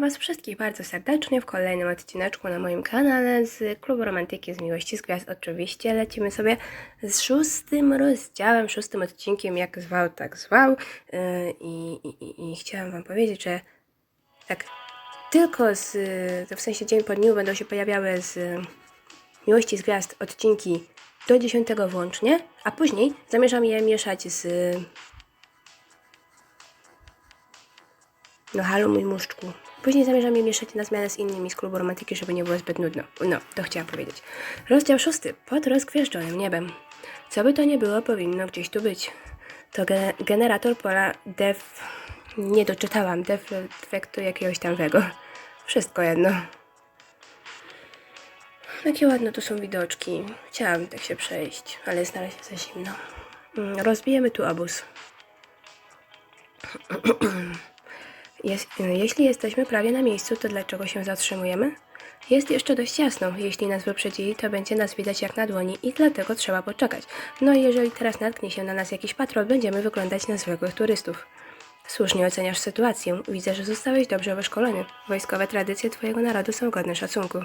Was wszystkich bardzo serdecznie w kolejnym odcineczku na moim kanale z Klubu Romantyki z Miłości z Gwiazd. Oczywiście lecimy sobie z szóstym rozdziałem, szóstym odcinkiem, jak zwał, tak zwał. I, i, i, I chciałam Wam powiedzieć, że tak tylko z, to w sensie dzień po dniu będą się pojawiały z Miłości z Gwiazd odcinki do 10 włącznie, a później zamierzam je mieszać z No halo mój muszczku. Później zamierzam je mieszać na zmianę z innymi z klubu romantyki, żeby nie było zbyt nudno. No, to chciałam powiedzieć. Rozdział szósty. Pod rozgwieżdżonym niebem. Co by to nie było, powinno gdzieś tu być. To ge generator pola def... Nie doczytałam. Defektu jakiegoś tam wego. Wszystko jedno. Jakie ładne tu są widoczki. Chciałam tak się przejść, ale jest na razie za zimno. Mm, Rozbijemy tu obóz. Jest, jeśli jesteśmy prawie na miejscu, to dlaczego się zatrzymujemy? Jest jeszcze dość jasno. Jeśli nas wyprzedzili, to będzie nas widać jak na dłoni i dlatego trzeba poczekać. No i jeżeli teraz natknie się na nas jakiś patrol, będziemy wyglądać na zwykłych turystów. Słusznie oceniasz sytuację. Widzę, że zostałeś dobrze wyszkolony. Wojskowe tradycje twojego narodu są godne szacunku.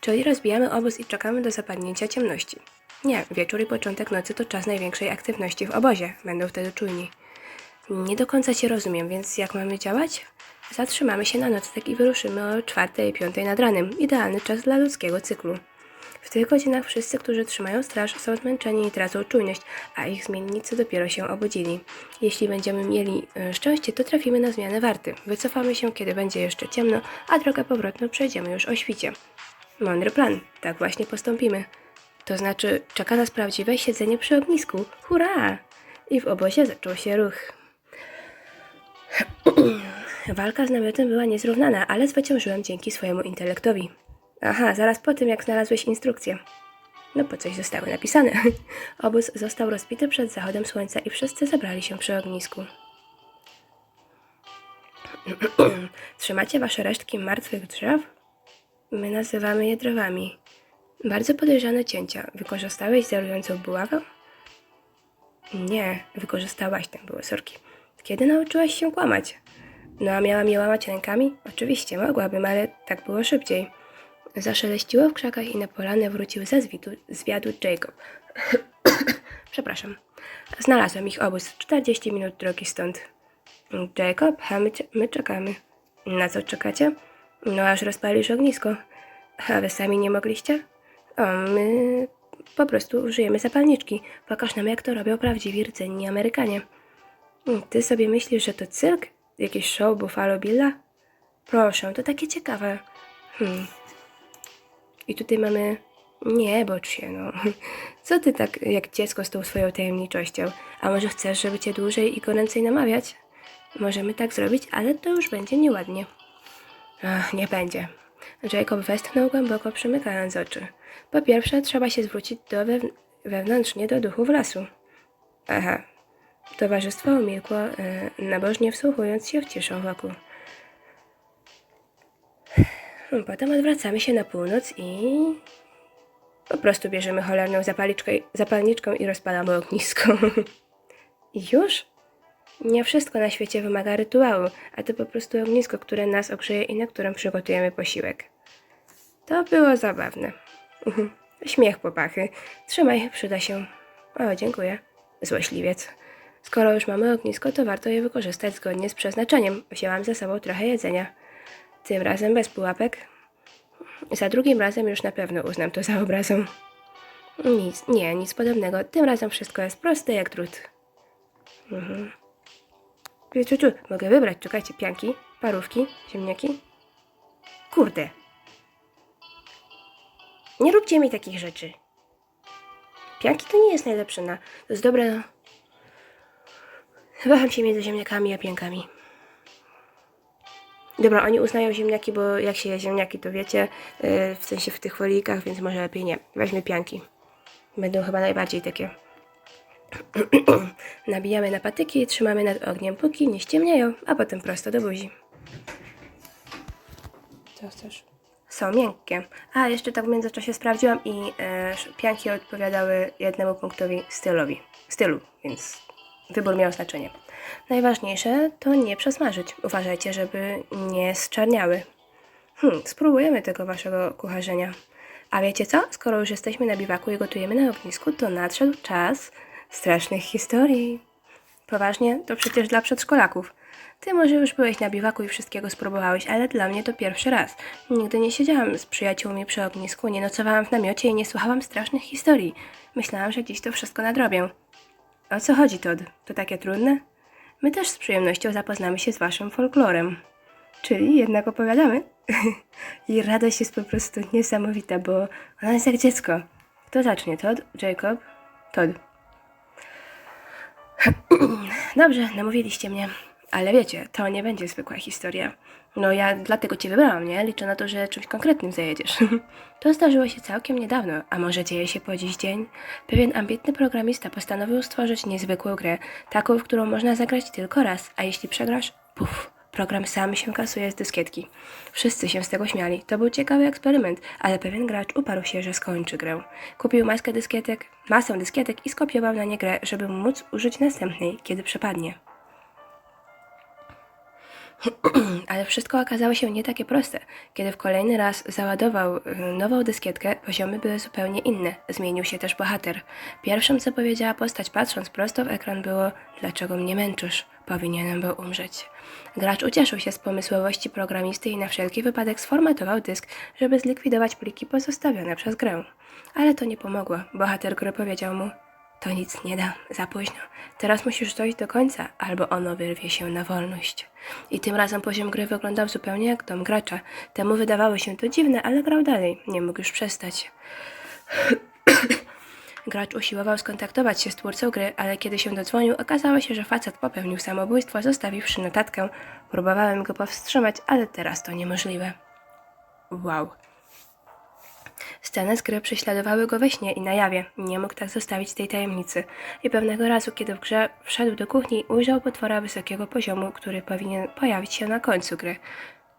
Czyli rozbijamy obóz i czekamy do zapadnięcia ciemności. Nie, wieczór i początek nocy to czas największej aktywności w obozie. Będą wtedy czujni. Nie do końca Cię rozumiem, więc jak mamy działać? Zatrzymamy się na nocleg i wyruszymy o 4-5 nad ranem. Idealny czas dla ludzkiego cyklu. W tych godzinach wszyscy, którzy trzymają straż, są zmęczeni i tracą czujność, a ich zmiennicy dopiero się obudzili. Jeśli będziemy mieli e, szczęście, to trafimy na zmianę warty. Wycofamy się, kiedy będzie jeszcze ciemno, a drogę powrotną przejdziemy już o świcie. Mądry plan. Tak właśnie postąpimy. To znaczy, czeka nas prawdziwe siedzenie przy ognisku. Hurra! I w obozie zaczął się ruch. Walka z namiotem była niezrównana, ale zwyciężyłem dzięki swojemu intelektowi. Aha, zaraz po tym, jak znalazłeś instrukcję. No po coś zostały napisane. Obóz został rozbity przed zachodem słońca i wszyscy zebrali się przy ognisku. Trzymacie wasze resztki martwych drzew? My nazywamy je drzewami. Bardzo podejrzane cięcia. Wykorzystałeś zerującą buławę? Nie, wykorzystałaś tę były sorki. Kiedy nauczyłaś się kłamać? No a miałam je łamać rękami? Oczywiście, mogłabym, ale tak było szybciej. Zaszeleściło w krzakach i na polanę wrócił ze zwidu, zwiadu Jacob. Przepraszam. Znalazłem ich obóz. 40 minut drogi stąd. Jacob, my, my czekamy. Na co czekacie? No aż rozpalisz ognisko. A wy sami nie mogliście? O, my po prostu użyjemy zapalniczki. Pokaż nam, jak to robią prawdziwi rdzenni Amerykanie. Ty sobie myślisz, że to cyrk? Jakiś show Buffalo Billa? Proszę, to takie ciekawe. Hmm. I tutaj mamy... Nie, bocz się, no. Co ty tak jak dziecko z tą swoją tajemniczością? A może chcesz, żeby cię dłużej i goręcej namawiać? Możemy tak zrobić, ale to już będzie nieładnie. Ach, nie będzie. Jacob westchnął głęboko, przymykając oczy. Po pierwsze, trzeba się zwrócić do wewn- wewnętrznie do duchów lasu. Aha. Towarzystwo umilkło, e, nabożnie wsłuchując się w ciszę wokół. Potem odwracamy się na północ i... Po prostu bierzemy cholerną zapaliczkę, zapalniczką i rozpalamy ognisko. Już? Nie wszystko na świecie wymaga rytuału, a to po prostu ognisko, które nas ogrzeje i na którym przygotujemy posiłek. To było zabawne. Śmiech popachy. Trzymaj, przyda się. O, dziękuję. Złośliwiec. Skoro już mamy ognisko, to warto je wykorzystać zgodnie z przeznaczeniem. Wzięłam ze sobą trochę jedzenia. Tym razem bez pułapek. Za drugim razem już na pewno uznam to za obrazą. Nic, nie, nic podobnego. Tym razem wszystko jest proste jak drut. Mhm. Ciu, ciu, mogę wybrać, czekajcie, pianki, parówki, ziemniaki. Kurde. Nie róbcie mi takich rzeczy. Pianki to nie jest najlepsze na... To jest dobre na... Waham się między ziemniakami a piankami. Dobra, oni uznają ziemniaki, bo jak się je ziemniaki, to wiecie, yy, w sensie w tych folijkach, więc może lepiej nie. Weźmy pianki. Będą chyba najbardziej takie. Nabijamy na patyki i trzymamy nad ogniem, póki nie ściemniają, a potem prosto do buzi. Co chcesz? Są miękkie. A, jeszcze tak w międzyczasie sprawdziłam i sz- pianki odpowiadały jednemu punktowi stylowi. Stylu, więc wybór miał znaczenie. Najważniejsze to nie przesmażyć. Uważajcie, żeby nie zczerniały. Hmm, spróbujemy tego waszego kucharzenia. A wiecie co? Skoro już jesteśmy na biwaku i gotujemy na ognisku, to nadszedł czas strasznych historii. Poważnie? To przecież dla przedszkolaków. Ty może już byłeś na biwaku i wszystkiego spróbowałeś, ale dla mnie to pierwszy raz. Nigdy nie siedziałam z przyjaciółmi przy ognisku, nie nocowałam w namiocie i nie słuchałam strasznych historii. Myślałam, że dziś to wszystko nadrobię. O co chodzi, Todd? To takie trudne? My też z przyjemnością zapoznamy się z waszym folklorem. Czyli jednak opowiadamy? I radość jest po prostu niesamowita, bo ona jest jak dziecko. Kto zacznie? Todd? Jacob? Todd. Dobrze, namówiliście mnie. Ale wiecie, to nie będzie zwykła historia. No ja dlatego cię wybrałam, nie? Liczę na to, że czymś konkretnym zajedziesz. to zdarzyło się całkiem niedawno, a może dzieje się po dziś dzień? Pewien ambitny programista postanowił stworzyć niezwykłą grę, taką, w którą można zagrać tylko raz, a jeśli przegrasz, puf, program sam się kasuje z dyskietki. Wszyscy się z tego śmiali. To był ciekawy eksperyment, ale pewien gracz uparł się, że skończy grę. Kupił maskę dyskietek, masę dyskietek i skopiował na nie grę, żeby móc użyć następnej, kiedy przepadnie. Ale wszystko okazało się nie takie proste. Kiedy w kolejny raz załadował y, nową dyskietkę, poziomy były zupełnie inne. Zmienił się też bohater. Pierwszym, co powiedziała postać, patrząc prosto w ekran, było: Dlaczego mnie męczysz? Powinienem był umrzeć. Gracz ucieszył się z pomysłowości programisty i na wszelki wypadek sformatował dysk, żeby zlikwidować pliki pozostawione przez grę. Ale to nie pomogło. Bohater gry powiedział mu: to nic nie da, za późno. Teraz musisz dojść do końca, albo ono wyrwie się na wolność. I tym razem poziom gry wyglądał zupełnie jak dom gracza. Temu wydawało się to dziwne, ale grał dalej. Nie mógł już przestać. Gracz usiłował skontaktować się z twórcą gry, ale kiedy się dodzwonił, okazało się, że facet popełnił samobójstwo, zostawiwszy notatkę. Próbowałem go powstrzymać, ale teraz to niemożliwe. Wow. Sceny z gry prześladowały go we śnie i na jawie. Nie mógł tak zostawić tej tajemnicy. I pewnego razu, kiedy w grze wszedł do kuchni, ujrzał potwora wysokiego poziomu, który powinien pojawić się na końcu gry.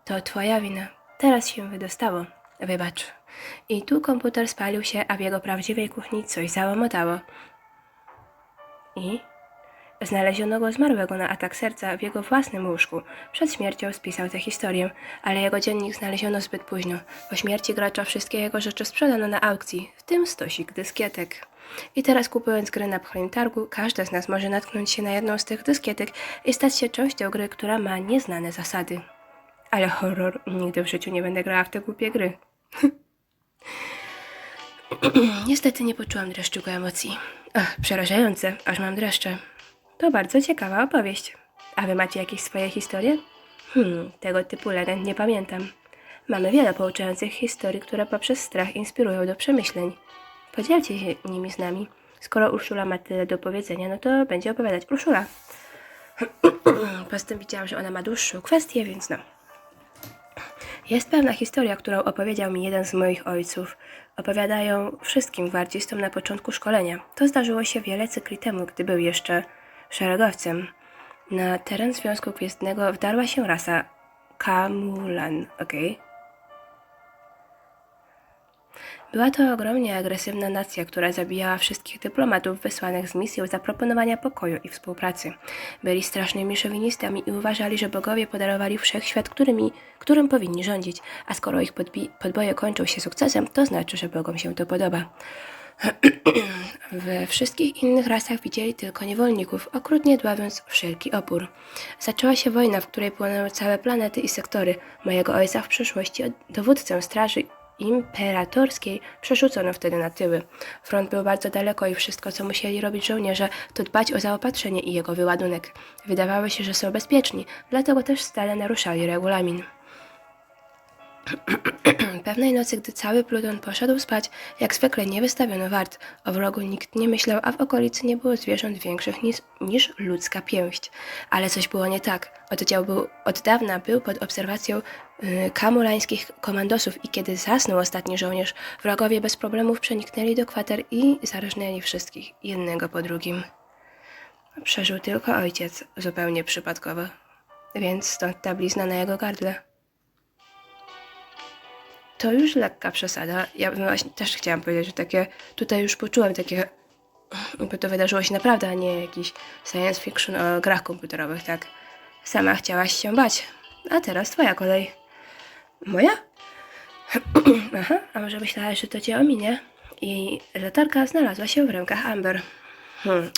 To twoja wina. Teraz się wydostało. Wybacz. I tu komputer spalił się, a w jego prawdziwej kuchni coś załomotało. I Znaleziono go zmarłego na atak serca w jego własnym łóżku. Przed śmiercią spisał tę historię, ale jego dziennik znaleziono zbyt późno. Po śmierci gracza wszystkie jego rzeczy sprzedano na aukcji, w tym stosik dyskietek. I teraz kupując gry na pchlim targu, każdy z nas może natknąć się na jedną z tych dyskietek i stać się częścią gry, która ma nieznane zasady. Ale horror, nigdy w życiu nie będę grała w te głupie gry. Niestety nie poczułam dreszczyku emocji. Ach, przerażające, aż mam dreszcze. To bardzo ciekawa opowieść. A wy macie jakieś swoje historie? Hmm, tego typu legend nie pamiętam. Mamy wiele pouczających historii, które poprzez strach inspirują do przemyśleń. Podzielcie się nimi z nami. Skoro Urszula ma tyle do powiedzenia, no to będzie opowiadać Urszula. Poza tym widziałam, że ona ma dłuższą kwestię, więc no. Jest pewna historia, którą opowiedział mi jeden z moich ojców. Opowiadają wszystkim gwardzistom na początku szkolenia. To zdarzyło się wiele cykli temu, gdy był jeszcze szeregowcem. Na teren Związku Gwiezdnego wdarła się rasa Kamulan, okej? Była to ogromnie agresywna nacja, która zabijała wszystkich dyplomatów wysłanych z misją zaproponowania pokoju i współpracy. Byli strasznymi szowinistami i uważali, że bogowie podarowali wszechświat, którymi, którym powinni rządzić, a skoro ich podboje kończą się sukcesem, to znaczy, że bogom się to podoba. We wszystkich innych rasach widzieli tylko niewolników, okrutnie dławiąc wszelki opór. Zaczęła się wojna, w której płonęły całe planety i sektory. Mojego ojca w przyszłości dowódcę straży imperatorskiej przerzucono wtedy na tyły. Front był bardzo daleko i wszystko, co musieli robić żołnierze, to dbać o zaopatrzenie i jego wyładunek. Wydawało się, że są bezpieczni, dlatego też stale naruszali regulamin. Pewnej nocy, gdy cały pluton poszedł spać, jak zwykle nie wystawiono wart. O wrogu nikt nie myślał, a w okolicy nie było zwierząt większych niż, niż ludzka pięść. Ale coś było nie tak. Oddział był, od dawna był pod obserwacją yy, kamulańskich komandosów i kiedy zasnął ostatni żołnierz, wrogowie bez problemów przeniknęli do kwater i zarażnęli wszystkich, jednego po drugim. Przeżył tylko ojciec, zupełnie przypadkowo. Więc stąd ta blizna na jego gardle. To już lekka przesada. Ja właśnie też chciałam powiedzieć, że takie, tutaj już poczułem takie Bo to wydarzyło się naprawdę, a nie jakiś science fiction o grach komputerowych, tak? Sama chciałaś się bać, a teraz twoja kolej. Moja? Aha, a może myślałaś, że to cię ominie? I latarka znalazła się w rękach Amber. Hmm,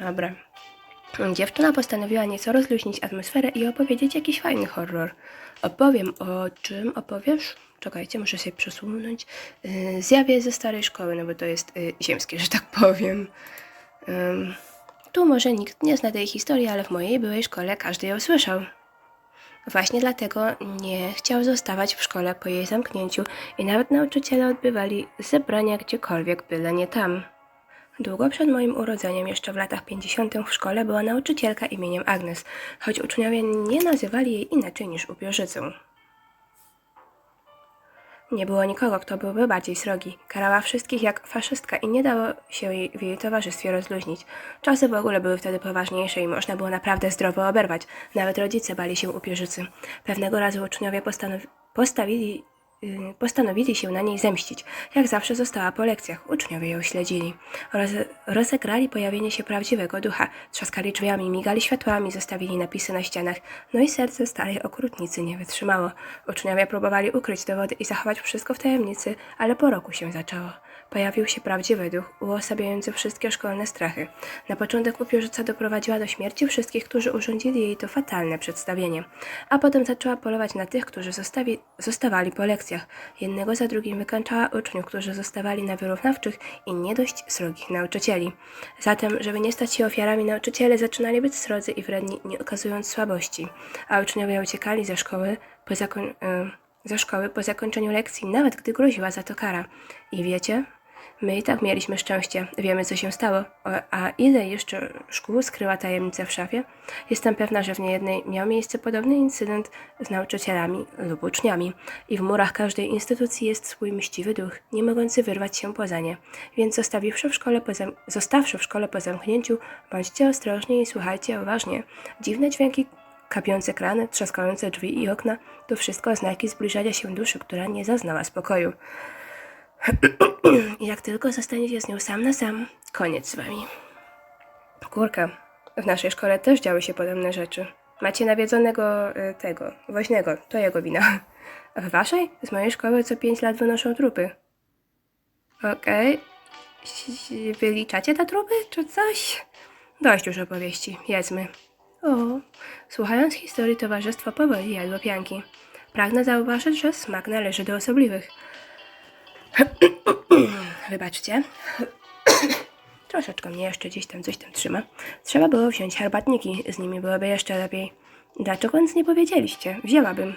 dobra. Dziewczyna postanowiła nieco rozluźnić atmosferę i opowiedzieć jakiś fajny horror. Opowiem o czym opowiesz? Czekajcie, muszę się przesunąć. Yy, zjawie ze starej szkoły, no bo to jest yy, ziemskie, że tak powiem. Tu może nikt nie zna tej historii, ale w mojej byłej szkole każdy ją słyszał. Właśnie dlatego nie chciał zostawać w szkole po jej zamknięciu i nawet nauczyciele odbywali zebrania gdziekolwiek, byle nie tam. Długo przed moim urodzeniem, jeszcze w latach 50. w szkole była nauczycielka imieniem Agnes, choć uczniowie nie nazywali jej inaczej niż upiożycą. Nie było nikogo, kto byłby bardziej srogi. Karała wszystkich jak faszystka i nie dało się jej w jej towarzystwie rozluźnić. Czasy w ogóle były wtedy poważniejsze i można było naprawdę zdrowo oberwać. Nawet rodzice bali się upierzycy. Pewnego razu uczniowie postanowi- postawili postanowili się na niej zemścić. Jak zawsze została po lekcjach. Uczniowie ją śledzili. Roze- rozegrali pojawienie się prawdziwego ducha. Trzaskali drzwiami, migali światłami, zostawili napisy na ścianach. No i serce starej okrutnicy nie wytrzymało. Uczniowie próbowali ukryć dowody i zachować wszystko w tajemnicy, ale po roku się zaczęło. Pojawił się prawdziwy duch, uosabiający wszystkie szkolne strachy. Na początek upierzyca doprowadziła do śmierci wszystkich, którzy urządzili jej to fatalne przedstawienie. A potem zaczęła polować na tych, którzy zostawi, zostawali po lekcjach. Jednego za drugim wykańczała uczniów, którzy zostawali na wyrównawczych i nie dość srogich nauczycieli. Zatem, żeby nie stać się ofiarami, nauczyciele zaczynali być srodzy i wredni, nie okazując słabości. A uczniowie uciekali ze szkoły po zakoń... y, ze szkoły po zakończeniu lekcji, nawet gdy groziła za to kara. I wiecie, my i tak mieliśmy szczęście. Wiemy, co się stało. A ile jeszcze szkół skryła tajemnicę w szafie? Jestem pewna, że w niejednej miał miejsce podobny incydent z nauczycielami lub uczniami. I w murach każdej instytucji jest swój mściwy duch, nie mogący wyrwać się poza nie. Więc zostawiwszy w szkole po zostawszy w szkole po zamknięciu, bądźcie ostrożni i słuchajcie uważnie. Dziwne dźwięki Kapiące krany, trzaskające drzwi i okna to wszystko znaki zbliżania się duszy, która nie zaznała spokoju. Jak tylko zostaniecie z nią sam na sam, koniec z wami. Kurka, w naszej szkole też działy się podobne rzeczy. Macie nawiedzonego y, tego, woźnego, to jego wina. A w waszej? Z mojej szkoły co pięć lat wynoszą trupy. Okej. Okay. Wyliczacie te trupy, czy coś? Dość już opowieści, jedzmy. O, słuchając historii towarzystwo powoli jadło pianki. Pragnę zauważyć, że smak należy do osobliwych. Wybaczcie. Troszeczkę mnie jeszcze gdzieś tam coś tam trzyma. Trzeba było wziąć herbatniki, z nimi byłoby jeszcze lepiej. Dlaczego nic nie powiedzieliście? Wzięłabym.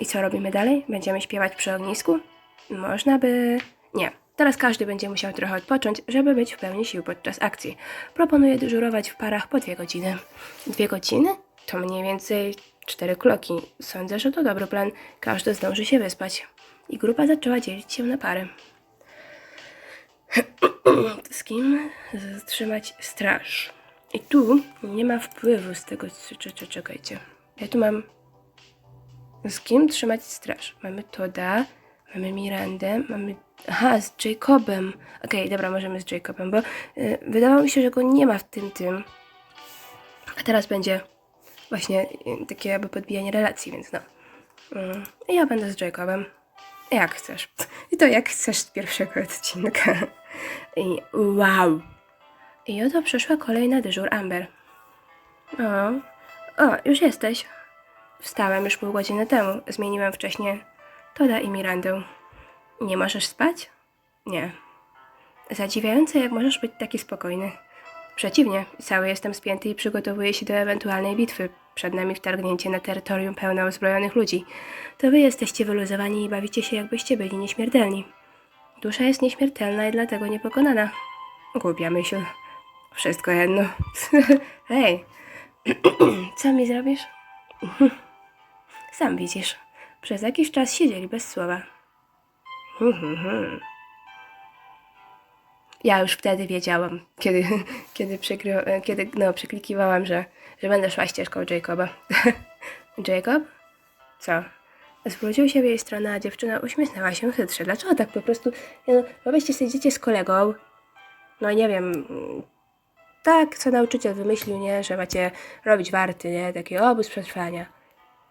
I co robimy dalej? Będziemy śpiewać przy ognisku? Można by... Nie. Teraz każdy będzie musiał trochę odpocząć, żeby być w pełni sił podczas akcji. Proponuję dyżurować w parach po dwie godziny. Dwie godziny? To mniej więcej cztery kloki. Sądzę, że to dobry plan. Każdy zdąży się wyspać. I grupa zaczęła dzielić się na pary. Z kim trzymać straż? I tu nie ma wpływu z tego. Czekajcie. Ja tu mam. Z kim trzymać straż? Mamy Toda, mamy Mirandę, mamy. Aha, z Jacobem. Okej, dobra, możemy z Jacobem, bo y, wydawało mi się, że go nie ma w tym tym. A teraz będzie właśnie y, takie jakby podbijanie relacji, więc no. Mm, Ja będę z Jacobem. Jak chcesz. I to jak chcesz z pierwszego odcinka. I wow. I oto przyszła kolejna dyżur Amber. O, o, już jesteś. Wstałem już pół godziny temu. Zmieniłem wcześniej Toda i Mirandę. Nie możesz spać? Nie. Zadziwiające, jak możesz być taki spokojny. Przeciwnie, cały jestem spięty i przygotowuję się do ewentualnej bitwy. Przed nami wtargnięcie na terytorium pełne uzbrojonych ludzi. To wy jesteście wyluzowani i bawicie się, jakbyście byli nieśmiertelni. Dusza jest nieśmiertelna i dlatego niepokonana. Głupia myśl. Wszystko jedno. Hej, co mi zrobisz? Sam widzisz. Przez jakiś czas siedzieli bez słowa. Ja już wtedy wiedziałam, kiedy, kiedy, przykry, kiedy no, przyklikiwałam, że, że będę szła ścieżką Jacoba. Jacob? Co? Zwrócił się w jej stronę, a dziewczyna uśmiechnęła się chytrze. Dlaczego tak po prostu? No, wyobraźcie sobie, idziecie z kolegą. no nie wiem, tak, co nauczyciel wymyślił, nie, że macie robić warty, nie, taki obóz przetrwania.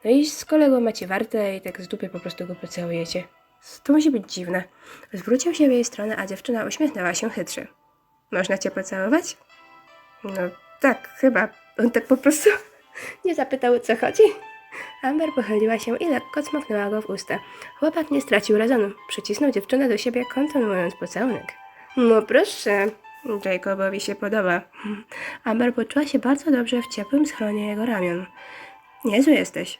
No i z kolegą macie wartę i tak z dupy po prostu go pocałujecie. To musi być dziwne. Zwrócił się w jej stronę, a dziewczyna uśmiechnęła się chytrze. Można cię pocałować? No tak, chyba. On tak po prostu nie zapytał, o co chodzi. Amber pochyliła się i lekko cmoknęła go w usta. Chłopak nie stracił rezonu. Przycisnął dziewczynę do siebie, kontynuując pocałunek. No proszę, Jacobowi się podoba. Amber poczuła się bardzo dobrze w ciepłym schronie jego ramion. Niezły jesteś.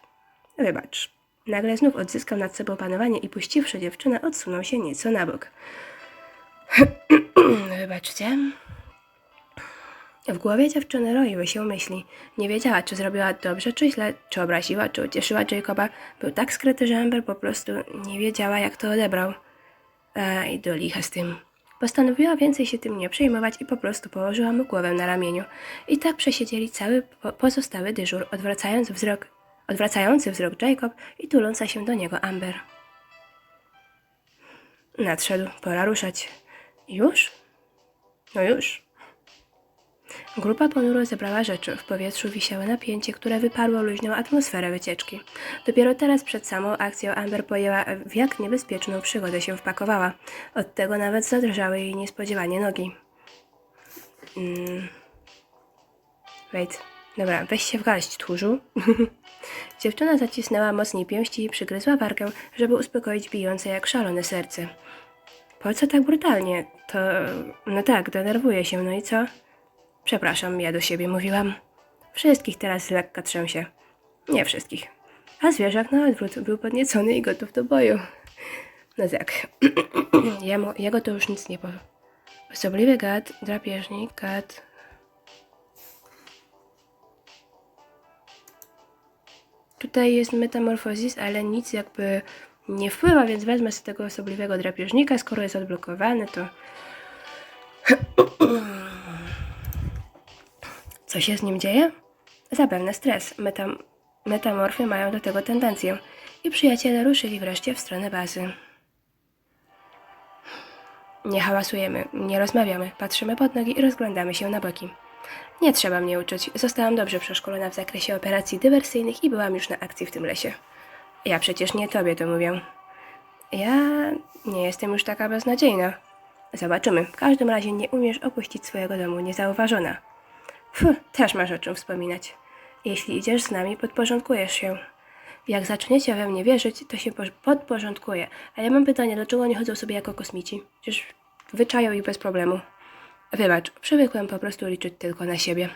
Wybacz. Nagle znów odzyskał nad sobą panowanie i puściwszy dziewczynę, odsunął się nieco na bok. Wybaczcie. W głowie dziewczyny roiły się myśli. Nie wiedziała, czy zrobiła dobrze, czy źle, czy obraziła, czy ucieszyła Jacoba. Był tak skryty, że Amber po prostu nie wiedziała, jak to odebrał. I do licha z tym. Postanowiła więcej się tym nie przejmować i po prostu położyła mu głowę na ramieniu. I tak przesiedzieli cały po pozostały dyżur, odwracając wzrok, odwracający wzrok Jacob i tuląca się do niego Amber. Nadszedł, pora ruszać. Już? No już. Grupa ponuro zebrała rzeczy. W powietrzu wisiało napięcie, które wyparło luźną atmosferę wycieczki. Dopiero teraz przed samą akcją Amber pojęła, w jak niebezpieczną przygodę się wpakowała. Od tego nawet zadrżały jej niespodziewanie nogi. Mm. Wait. Dobra, weź się w garść, tchórzu. Dziewczyna zacisnęła mocniej pięści i przygryzła wargę, żeby uspokoić bijące jak szalone serce. Po co tak brutalnie? To... No tak, denerwuję się, no i co? Przepraszam, ja do siebie mówiłam. Wszystkich teraz lekka trzęsie. Nie wszystkich. A zwierzak na odwrót był podniecony i gotów do boju. No tak. Jemu, jego to już nic nie powie. Osobliwy gad, drapieżnik, gad. Tutaj jest metamorfozis, ale nic jakby nie wpływa, więc wezmę z tego osobliwego drapieżnika. Skoro jest odblokowany, to Co się z nim dzieje? Zapewne stres. Metam metamorfy mają do tego tendencję. I przyjaciele ruszyli wreszcie w stronę bazy. Nie hałasujemy, nie rozmawiamy, patrzymy pod nogi i rozglądamy się na boki. Nie trzeba mnie uczyć. Zostałam dobrze przeszkolona w zakresie operacji dywersyjnych i byłam już na akcji w tym lesie. Ja przecież nie tobie to mówię. Ja nie jestem już taka beznadziejna. Zobaczymy. W każdym razie nie umiesz opuścić swojego domu niezauważona. Fuh, też masz o czym wspominać. Jeśli idziesz z nami, podporządkujesz się. Jak zaczniecie we mnie wierzyć, to się po- podporządkuję. A ja mam pytanie, dlaczego nie chodzą sobie jako kosmici? Przecież wyczają ich bez problemu. Wybacz, przywykłem po prostu liczyć tylko na siebie.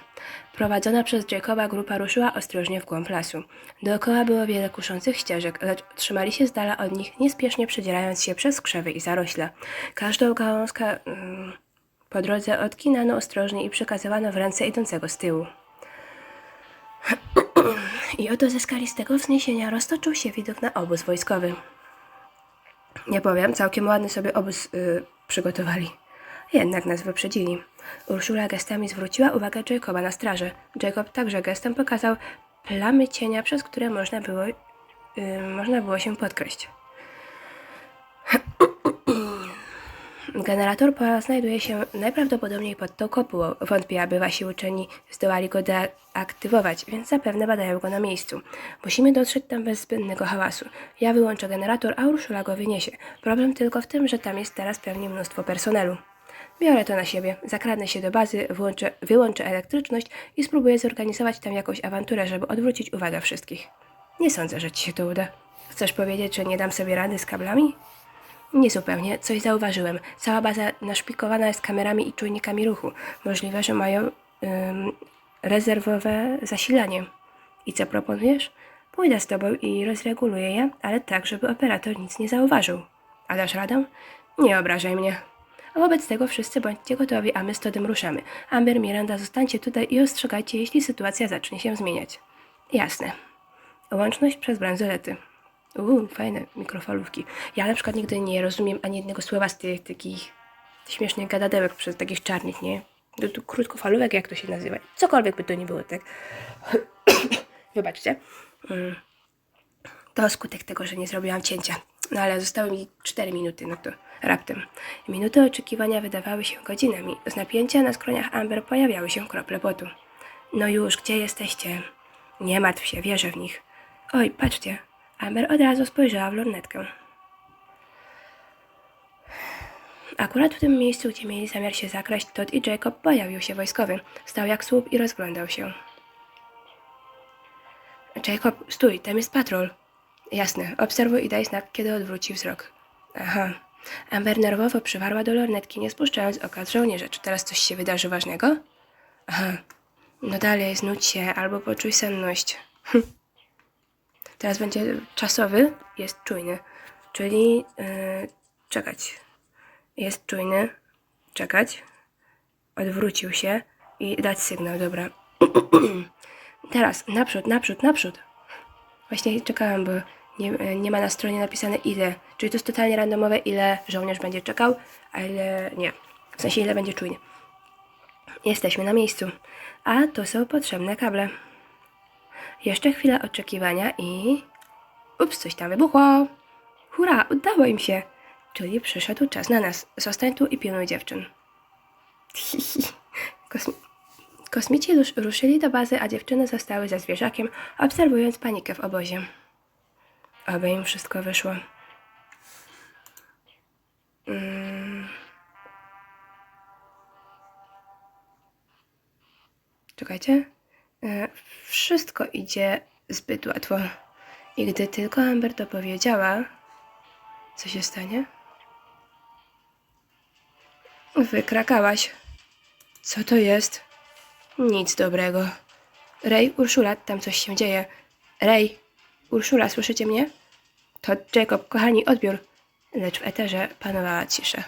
Prowadzona przez Jacoba grupa ruszyła ostrożnie w głąb lasu. Dookoła było wiele kuszących ścieżek, lecz trzymali się z dala od nich, niespiesznie przedzierając się przez krzewy i zarośla. Każdą gałązkę mm, po drodze odkinano ostrożnie i przekazywano w ręce idącego z tyłu. I oto ze skalistego wzniesienia roztoczył się widok na obóz wojskowy. Nie powiem, całkiem ładny sobie obóz y, przygotowali. Jednak nas wyprzedzili. Urszula gestami zwróciła uwagę Jacoba na straży. Jacob także gestem pokazał plamy cienia, przez które można było, y, można było się podkreślić. Generator POA znajduje się najprawdopodobniej pod tą kopułą. Wątpię, aby wasi uczeni zdołali go deaktywować, więc zapewne badają go na miejscu. Musimy dotrzeć tam bez zbędnego hałasu. Ja wyłączę generator, a Urszula go wyniesie. Problem tylko w tym, że tam jest teraz pewnie mnóstwo personelu. Biorę to na siebie. Zakradnę się do bazy, włączę, wyłączę elektryczność i spróbuję zorganizować tam jakąś awanturę, żeby odwrócić uwagę wszystkich. Nie sądzę, że ci się to uda. Chcesz powiedzieć, że nie dam sobie rady z kablami? Niezupełnie, coś zauważyłem. Cała baza naszpikowana jest kamerami i czujnikami ruchu. Możliwe, że mają ym, rezerwowe zasilanie. I co proponujesz? Pójdę z tobą i rozreguluję je, ale tak, żeby operator nic nie zauważył. A dasz radę? Nie obrażaj mnie. Wobec tego wszyscy bądźcie gotowi, a my z Todem ruszamy. Amber, Miranda, zostańcie tutaj i ostrzegajcie, jeśli sytuacja zacznie się zmieniać. Jasne. Łączność przez bransolety. Uuu, fajne mikrofalówki. Ja na przykład nigdy nie rozumiem ani jednego słowa z tych takich śmiesznych gadadełek przez takich czarnych, nie? Tu, tu krótkofalówek, jak to się nazywa. Cokolwiek by to nie było, tak? Wybaczcie. Mm. To skutek tego, że nie zrobiłam cięcia. No ale zostały mi 4 minuty, no to raptem. Minuty oczekiwania wydawały się godzinami. Z napięcia na skroniach Amber pojawiały się krople potu. No już, gdzie jesteście? Nie martw się, wierzę w nich. Oj, patrzcie. Amber od razu spojrzała w lornetkę. Akurat w tym miejscu, gdzie mieli zamiar się zakraść, Todd i Jacob pojawił się wojskowy. Stał jak słup i rozglądał się. Jacob, stój, tam jest patrol. Jasne, obserwuj i daj znak, kiedy odwróci wzrok. Aha. Amber nerwowo przywarła do lornetki, nie spuszczając oka z żołnierza. Czy teraz coś się wydarzy ważnego? Aha. No dalej, znudź się albo poczuj senność. Teraz będzie czasowy, jest czujny. Czyli yy, czekać. Jest czujny, czekać. Odwrócił się i dać sygnał, dobra. Teraz, naprzód, naprzód, naprzód. Właśnie czekałam, bo nie, nie ma na stronie napisane ile. Czyli to jest totalnie randomowe, ile żołnierz będzie czekał, a ile nie. W sensie ile będzie czujny. Jesteśmy na miejscu. A to są potrzebne kable. Jeszcze chwila oczekiwania i... Ups, coś tam wybuchło. Hurra, udało im się. Czyli przyszedł czas na nas. Zostań tu i pilnuj dziewczyn. Kosmi... Kosmici rusz- ruszyli do bazy, a dziewczyny zostały za zwierzakiem, obserwując panikę w obozie. Oby im wszystko wyszło. Mm. Czekajcie. E, Wszystko idzie zbyt łatwo. I gdy tylko Amber to powiedziała, co się stanie? Wykrakałaś. Co to jest? Nic dobrego. Rej, Urszula, tam coś się dzieje. Rej, Urszula, słyszycie mnie? To Jacob, kochani, odbiór. Lecz w eterze panowała cisza.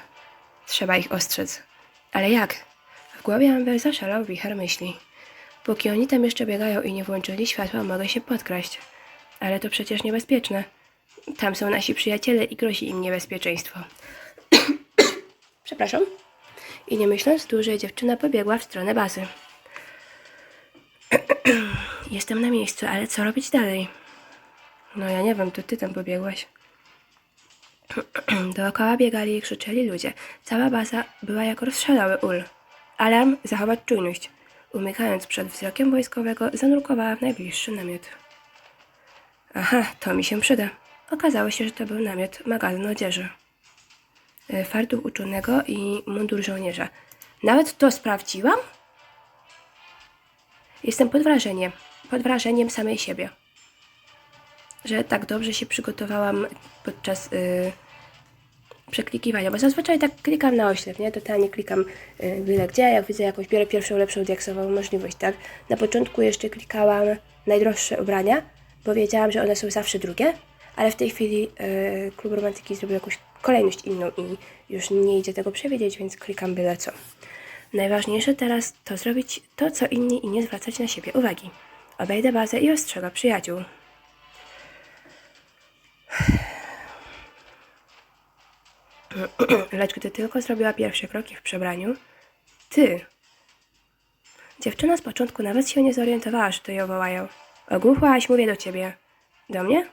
Trzeba ich ostrzec. Ale jak? W głowie Amber zaszalał wicher myśli. Póki oni tam jeszcze biegają i nie włączyli światła, mogę się podkraść. Ale to przecież niebezpieczne. Tam są nasi przyjaciele i grozi im niebezpieczeństwo. Przepraszam. I nie myśląc dłużej, dziewczyna pobiegła w stronę bazy. Jestem na miejscu, ale co robić dalej? No ja nie wiem, to ty tam pobiegłaś. Dookoła biegali i krzyczeli ludzie. Cała baza była jak rozszalały ul. Alarm, zachować czujność. Umykając przed wzrokiem wojskowego, zanurkowała w najbliższy namiot. Aha, to mi się przyda. Okazało się, że to był namiot magazyn odzieży. E, Fartuch uczonego i mundur żołnierza. Nawet to sprawdziłam? Jestem pod wrażeniem, pod wrażeniem samej siebie. Że tak dobrze się przygotowałam podczas y, przeklikiwania, bo zazwyczaj tak klikam na oślep, nie? Totalnie klikam y, byle gdzie, jak widzę jakąś, biorę pierwszą lepszą diaksową możliwość, tak? Na początku jeszcze klikałam najdroższe ubrania, bo wiedziałam, że one są zawsze drugie, ale w tej chwili y, Klub Romantyki zrobił jakąś kolejność inną i już nie idzie tego przewidzieć, więc klikam byle co. Najważniejsze teraz to zrobić to, co inni i nie zwracać na siebie uwagi. Obejdę bazę i ostrzega przyjaciół. Lecz gdy tylko zrobiła pierwsze kroki w przebraniu, ty. Dziewczyna z początku nawet się nie zorientowała, że to ją wołają. Ogłuchłaś, mówię do ciebie. Do mnie?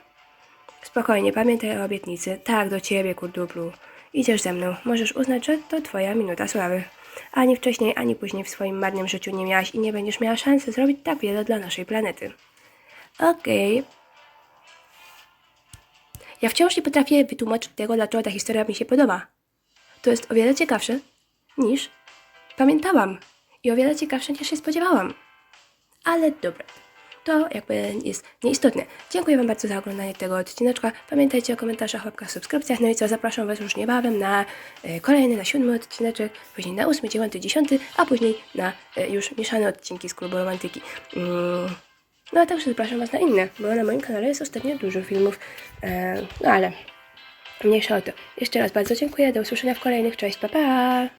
Spokojnie, pamiętaj o obietnicy. Tak, do ciebie, kurduplu. Idziesz ze mną. Możesz uznać, że to twoja minuta sławy. Ani wcześniej, ani później w swoim marnym życiu nie miałaś i nie będziesz miała szansy zrobić tak wiele dla naszej planety. Okej. Ja wciąż nie potrafię wytłumaczyć tego, dlaczego ta historia mi się podoba. To jest o wiele ciekawsze niż pamiętałam i o wiele ciekawsze niż się spodziewałam. Ale dobra, to jakby jest nieistotne. Dziękuję Wam bardzo za oglądanie tego odcineczka. Pamiętajcie o komentarzach, łapkach, subskrypcjach. No i co, zapraszam Was już niebawem na e, kolejny, na siódmy odcineczek, później na ósmy, dziewiąty, dziesiąty, a później na e, już mieszane odcinki z Klubu Romantyki. Mm. No a także zapraszam Was na inne, bo na moim kanale jest ostatnio dużo filmów. E, no ale mniejsza o to. Jeszcze raz bardzo dziękuję, do usłyszenia w kolejnych. Cześć, pa pa!